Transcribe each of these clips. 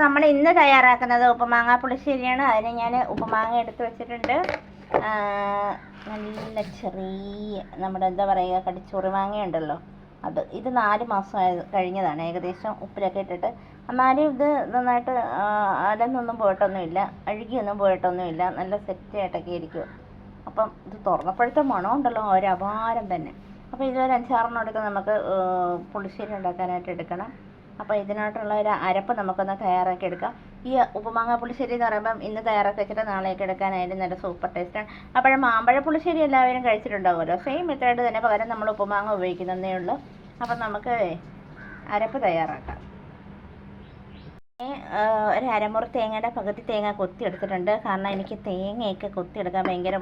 നമ്മൾ ഇന്ന് തയ്യാറാക്കുന്നത് ഉപ്പുമാങ്ങ പുളിശ്ശേരിയാണ് അതിന് ഞാൻ ഉപ്പുമാങ്ങ എടുത്ത് വെച്ചിട്ടുണ്ട്. നല്ല ചെറിയ നമ്മുടെ എന്താ പറയുക കടിച്ചോറി മാങ്ങയുണ്ടല്ലോ. അത് ഇത് നാല് മാസം കഴിഞ്ഞതാണ്. ഏകദേശം ഉപ്പിലൊക്കെ ഇട്ടിട്ട്. എന്നാലും ഇത് നന്നായിട്ട് അലന്നൊന്നും പോയിട്ടൊന്നുമില്ല. അഴുകിയൊന്നും പോയിട്ടൊന്നുമില്ല. നല്ല സെറ്റ് ആയിട്ടൊക്കെ ഇരിക്കും അപ്പം ഇത് തുറന്നപ്പോഴത്തെ മണം ഉണ്ടല്ലോ ഒരു അപാരം തന്നെ. അപ്പോൾ ഇതൊരു അഞ്ചാറെണ്ണം എടുത്ത് നമുക്ക് പുളിശ്ശേരി ഉണ്ടാക്കാനായിട്ട് എടുക്കണം. അപ്പോൾ ഇതിനായിട്ടുള്ള ഒരു അരപ്പ് നമുക്കൊന്ന് തയ്യാറാക്കി എടുക്കാം. ഈ ഉപ്പുമാങ്ങ പുളിശ്ശേരി എന്ന് പറയുമ്പം ഇന്ന് തയ്യാറാക്കി വെച്ചിട്ട് നാളേക്ക് എടുക്കാനായാലും നല്ല സൂപ്പർ ടേസ്റ്റാണ് അപ്പോൾ മാമ്പഴ പുളിശ്ശേരി എല്ലാവരും കഴിച്ചിട്ടുണ്ടാവുമല്ലോ. സെയിം മെത്തേഡ് തന്നെ പകരം നമ്മൾ ഉപ്പുമാങ്ങ ഉപയോഗിക്കുന്നതേ ഉള്ളൂ. അപ്പം നമുക്ക് അരപ്പ് തയ്യാറാക്കാം. ഒരു അരമുറി തേങ്ങയുടെ പകുതി തേങ്ങ കൊത്തി എടുത്തിട്ടുണ്ട് കാരണം എനിക്ക് തേങ്ങയൊക്കെ കൊത്തിയെടുക്കാൻ ഭയങ്കര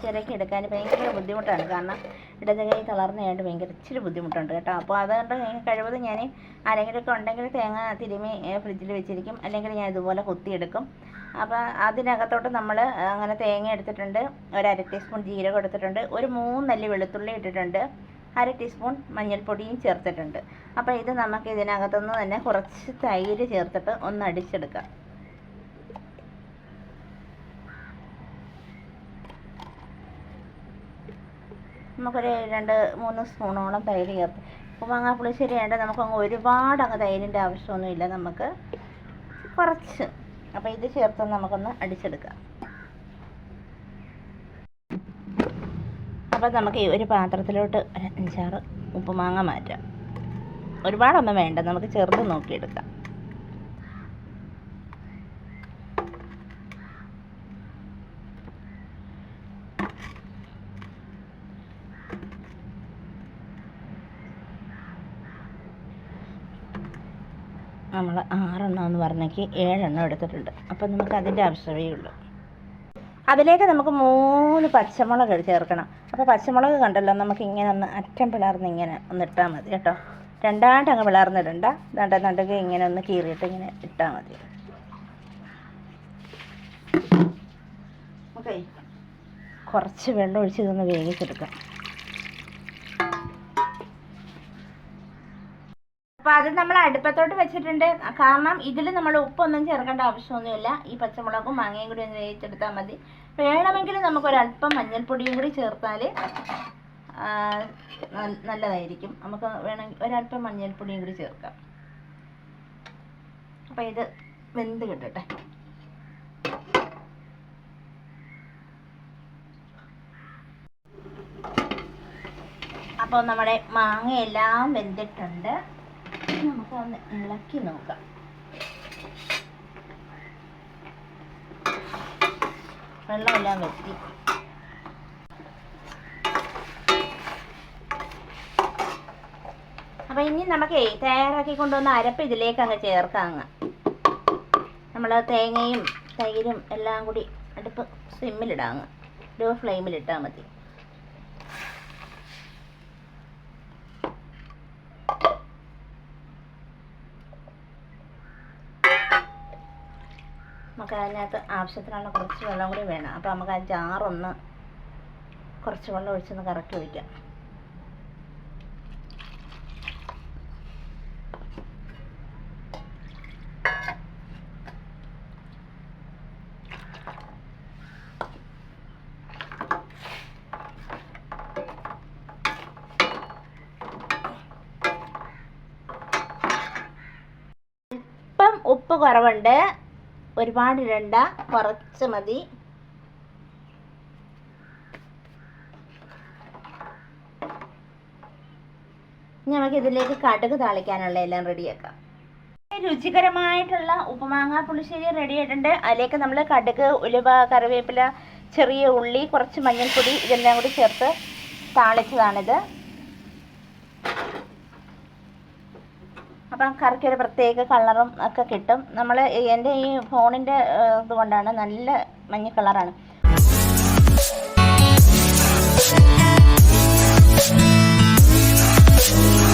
ചിരക്കി എടുക്കാൻ ഭയങ്കര ബുദ്ധിമുട്ടാണ്. കാരണം ഇടത് കൈ തളർന്നതായിട്ട് ഭയങ്കര ഇച്ചിരി ബുദ്ധിമുട്ടുണ്ട് കേട്ടോ. അപ്പോൾ അതുകൊണ്ട് എനിക്ക് കഴിവതും ഞാൻ ആരെങ്കിലുമൊക്കെ ഉണ്ടെങ്കിൽ തേങ്ങ തിരുമി ഫ്രിഡ്ജിൽ വെച്ചിരിക്കും. അല്ലെങ്കിൽ ഞാൻ ഇതുപോലെ കൊത്തിയെടുക്കും. അപ്പോൾ അതിനകത്തോട്ട് നമ്മൾ അങ്ങനെ തേങ്ങ എടുത്തിട്ടുണ്ട്. ഒരു അര ടീസ്പൂൺ ജീരകം എടുത്തിട്ടുണ്ട്. ഒരു മൂന്നല്ലി വെളുത്തുള്ളി ഇട്ടിട്ടുണ്ട്. അര ടീസ്പൂൺ മഞ്ഞൾപ്പൊടിയും ചേർത്തിട്ടുണ്ട്. അപ്പോൾ ഇത് നമുക്ക് ഇതിനകത്തുനിന്ന് തന്നെ കുറച്ച് തൈര് ചേർത്തിട്ട് ഒന്ന് അടിച്ചെടുക്കാം. നമുക്കൊരു രണ്ട് മൂന്ന് സ്പൂണോളം തൈര് ചേർത്ത്. ഉപ്പുമാങ്ങാ പുളിശ്ശേരി ആയിട്ട് നമുക്കങ്ങ് ഒരുപാട് അങ്ങ് തൈരിന്റെ ആവശ്യമൊന്നുമില്ല നമുക്ക്. കുറച്ച്. അപ്പോൾ ഇത് ചേർത്ത് നമുക്കൊന്ന് അടിച്ചെടുക്കാം. അപ്പോൾ നമുക്ക് ഒരു പാത്രത്തിലോട്ട് ഒരു അഞ്ചാറ് ഉപ്പുമാങ്ങ മാറ്റാം. ഒരുപാടൊന്നും വേണ്ട നമുക്ക് ചെറുത് നോക്കിയെടുക്കാം. നമ്മൾ ആറെണ്ണം എന്ന് പറഞ്ഞെങ്കിൽ ഏഴെണ്ണം എടുത്തിട്ടുണ്ട്. അപ്പം നമുക്ക് അതിന്റെ ആവശ്യമേ ഉള്ളൂ. അതിലേക്ക് നമുക്ക് മൂന്ന് പച്ചമുളക് ചേർക്കണം. അപ്പോൾ പച്ചമുളക് കണ്ടല്ലോ നമുക്ക് ഇങ്ങനെ ഒന്ന് അറ്റം പിളർന്ന് ഇങ്ങനെ ഒന്ന് ഇട്ടാൽ മതി കേട്ടോ. രണ്ടാണ്ട് അങ്ങ് പിളർന്നിടണ്ട. ദണ്ട നടുക ഇങ്ങനെ ഒന്ന് കീറിയിട്ട് ഇങ്ങനെ ഇട്ടാൽ മതി. ഓക്കെ കുറച്ച് വെള്ളം ഒഴിച്ച് ഇതൊന്ന് വേവിച്ചെടുക്കാം. അപ്പോൾ അത് നമ്മൾ അടുപ്പത്തോട്ട് വെച്ചിട്ടുണ്ട്. കാരണം ഇതിൽ നമ്മൾ ഉപ്പൊന്നും ചേർക്കേണ്ട ആവശ്യമൊന്നുമില്ല. ഈ പച്ചമുളകും മാങ്ങയും കൂടി ഒന്ന് വേവിച്ചെടുത്താൽ മതി. വേണമെങ്കിൽ നമുക്കൊരല്പം മഞ്ഞൾപ്പൊടിയും കൂടി ചേർത്താൽ നല്ലതായിരിക്കും. നമുക്ക് വേണമെങ്കിൽ ഒരല്പം മഞ്ഞൾപ്പൊടിയും കൂടി ചേർക്കാം. അപ്പോൾ ഇത് വെന്ത് കിട്ടട്ടെ. അപ്പോൾ നമ്മുടെ മാങ്ങ എല്ലാം വെന്തിട്ടുണ്ട്. നമുക്ക് ഒന്ന് ഇളക്കി നോക്കാം. വെള്ളമെല്ലാം വെട്ടി അപ്പൊ ഇനി നമുക്ക് തയ്യാറാക്കി കൊണ്ടുവന്ന അരപ്പ് ഇതിലേക്ക് അങ്ങ് ചേർക്കാം അങ്ങ്. നമ്മൾ തേങ്ങയും തൈരും എല്ലാം കൂടി അടുപ്പ് സിമ്മിലിടാം അങ്ങ്. ലോ ഫ്ലെയിമിലിട്ടാൽ മതി. നമുക്ക് അതിനകത്ത് ആവശ്യത്തിനുള്ള കുറച്ച് വെള്ളം കൂടി വേണം. അപ്പോൾ നമുക്ക് ആ ജാറൊന്ന് കുറച്ച് വെള്ളം ഒഴിച്ചൊന്ന് കറക്കി വയ്ക്കാം ഉപ്പ് കുറവുണ്ട്. ഒരുപാട് ഇടണ്ട കുറച്ച് മതി. ഇനി നമുക്ക് ഇതിലേക്ക് കടുക് താളിക്കാനുള്ള എല്ലാം റെഡിയാക്കാം രുചികരമായിട്ടുള്ള ഉപ്പുമാങ്ങ പുളിശ്ശേരി റെഡി ആയിട്ടുണ്ട്. അതിലേക്ക് നമ്മൾ കടുക് ഉലുവ കറിവേപ്പില ചെറിയ ഉള്ളി കുറച്ച് മഞ്ഞൾപ്പൊടി ഇതെല്ലാം കൂടി ചേർത്ത് താളിച്ചതാണിത്. അപ്പം കറിക്കൊരു പ്രത്യേക കളറും ഒക്കെ കിട്ടും നമ്മൾ എന്റെ ഈ ഫോണിന്റെ ഇതുകൊണ്ടാണ് നല്ല മഞ്ഞ കളറാണ് Thank.